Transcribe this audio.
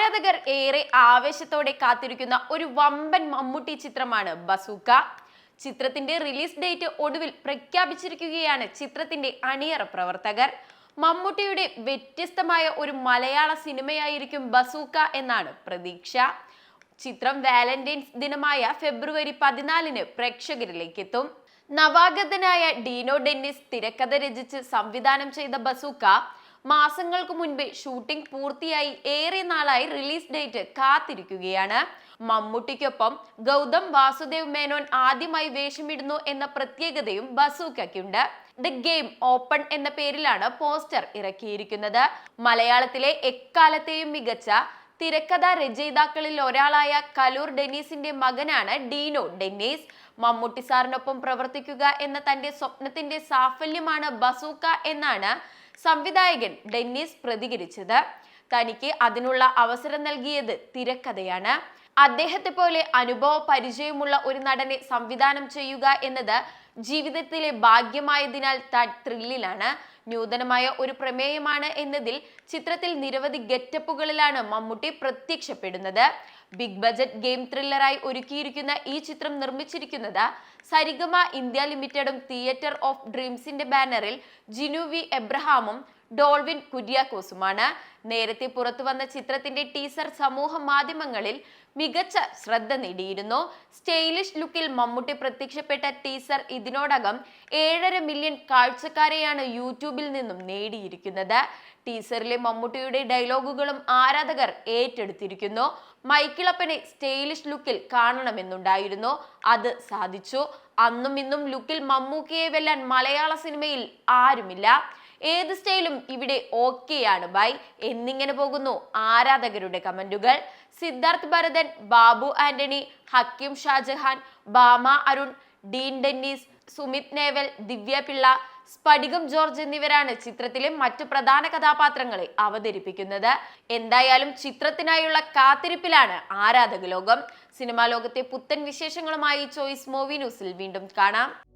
ആരാധകർ ഏറെ ആവേശത്തോടെ കാത്തിരിക്കുന്ന ഒരു വമ്പൻ മമ്മൂട്ടി ചിത്രമാണ് ബസൂക്ക. ചിത്രത്തിന്റെ റിലീസ് ഡേറ്റ് ഒടുവിൽ പ്രഖ്യാപിച്ചിരിക്കുകയാണ് ചിത്രത്തിന്റെ അണിയറ പ്രവർത്തകർ. മമ്മൂട്ടിയുടെ വ്യത്യസ്തമായ ഒരു മലയാള സിനിമയായിരിക്കും ബസൂക്ക എന്നാണ് പ്രതീക്ഷ. ചിത്രം വാലന്റൈൻസ് ദിനമായ ഫെബ്രുവരി പതിനാലിന് പ്രേക്ഷകരിലേക്ക് എത്തും നവാഗതനായ ഡീനോ ഡെന്നിസ് തിരക്കഥ രചിച്ച് സംവിധാനം ചെയ്ത ബസൂക്ക മാസങ്ങൾക്ക് മുൻപേ ഷൂട്ടിംഗ് പൂർത്തിയായി ഏറെ നാളായി റിലീസ് ഡേറ്റ് കാത്തിരിക്കുകയാണ്. മമ്മൂട്ടിക്കൊപ്പം ഗൗതം വാസുദേവ് മേനോൻ ആദ്യമായി വേഷമിടുന്നു എന്ന പ്രത്യേകതയും ബസൂക്കുണ്ട് ദ ഗെയിം ഓപ്പൺ എന്ന പേരിലാണ് പോസ്റ്റർ ഇറക്കിയിരിക്കുന്നത്. മലയാളത്തിലെ എക്കാലത്തെയും മികച്ച തിരക്കഥ രചയിതാക്കളിൽ ഒരാളായ കലൂർ ഡെന്നീസിന്റെ മകനാണ് ഡീനോ ഡെന്നീസ്. മമ്മൂട്ടി സാറിനൊപ്പം പ്രവർത്തിക്കുക എന്ന തന്റെ സ്വപ്നത്തിന്റെ സാഫല്യമാണ് ബസൂക്ക എന്നാണ് സംവിധായകൻ ഡെന്നിസ് പ്രതികരിച്ചത്. തനിക്ക് അതിനുള്ള അവസരം നൽകിയത് തിരക്കഥയാണ്. അദ്ദേഹത്തെ പോലെ അനുഭവ പരിചയമുള്ള ഒരു നടനെ സംവിധാനം ചെയ്യുക എന്നത് ജീവിതത്തിലെ ഭാഗ്യമായതിനാൽ താൻ ത്രില്ലിലാണ്. നൂതനമായ ഒരു പ്രമേയമാണ് എന്നതിൽ ചിത്രത്തിൽ നിരവധി ഗെറ്റപ്പുകളിലാണ് മമ്മൂട്ടി പ്രത്യക്ഷപ്പെടുന്നത്. ബിഗ് ബജറ്റ് ഗെയിം ത്രില്ലറായി ഒരുക്കിയിരിക്കുന്ന ഈ ചിത്രം നിർമ്മിച്ചിരിക്കുന്നത് സരിഗമ ഇന്ത്യ ലിമിറ്റഡും തിയേറ്റർ ഓഫ് ഡ്രീംസിന്റെ ബാനറിൽ ജിനു വി എബ്രഹാമും ഡോൾവിൻ കുര്യാക്കോസുമാണ്. നേരത്തെ പുറത്തു വന്ന ചിത്രത്തിന്റെ ടീസർ സമൂഹ മാധ്യമങ്ങളിൽ മികച്ച ശ്രദ്ധ നേടിയിരുന്നു. സ്റ്റൈലിഷ് ലുക്കിൽ മമ്മൂട്ടി പ്രത്യക്ഷപ്പെട്ട ടീസർ ഇതിനോടകം ഏഴര മില്യൺ കാഴ്ചക്കാരെയാണ് യൂട്യൂബിൽ നിന്നും നേടിയിരിക്കുന്നത്. ടീസറിലെ മമ്മൂട്ടിയുടെ ഡയലോഗുകളും ആരാധകർ ഏറ്റെടുത്തിരിക്കുന്നു. മൈക്കിളപ്പനെ സ്റ്റൈലിഷ് ലുക്കിൽ കാണണമെന്നുണ്ടായിരുന്നു. അത് സാധിച്ചു. അന്നും ഇന്നും ലുക്കിൽ മമ്മൂക്കിയെ വെല്ലാൻ മലയാള സിനിമയിൽ ആരുമില്ല. ഏത് സ്റ്റൈലും ഇവിടെ ഓക്കെയാണ് ബൈ. എന്നിങ്ങനെ പോകുന്നു ആരാധകരുടെ കമന്റുകൾ. സിദ്ധാർത്ഥ് ഭരതൻ ബാബു ആന്റണി ഹക്കിം ഷാജഹാൻ ബാമ അരുൺ ഡീൻ ഡെന്നീസ് സുമിത് നേവൽ ദിവ്യ പിള്ള സ്ഫടികം ജോർജ് എന്നിവരാണ് ചിത്രത്തിലെ മറ്റു പ്രധാന കഥാപാത്രങ്ങളെ അവതരിപ്പിക്കുന്നത്. എന്തായാലും ചിത്രത്തിനായുള്ള കാത്തിരിപ്പിലാണ് ആരാധക ലോകം സിനിമാ ലോകത്തെ പുത്തൻ വിശേഷങ്ങളുമായി ചോയ്സ് മൂവി ന്യൂസിൽ വീണ്ടും കാണാം.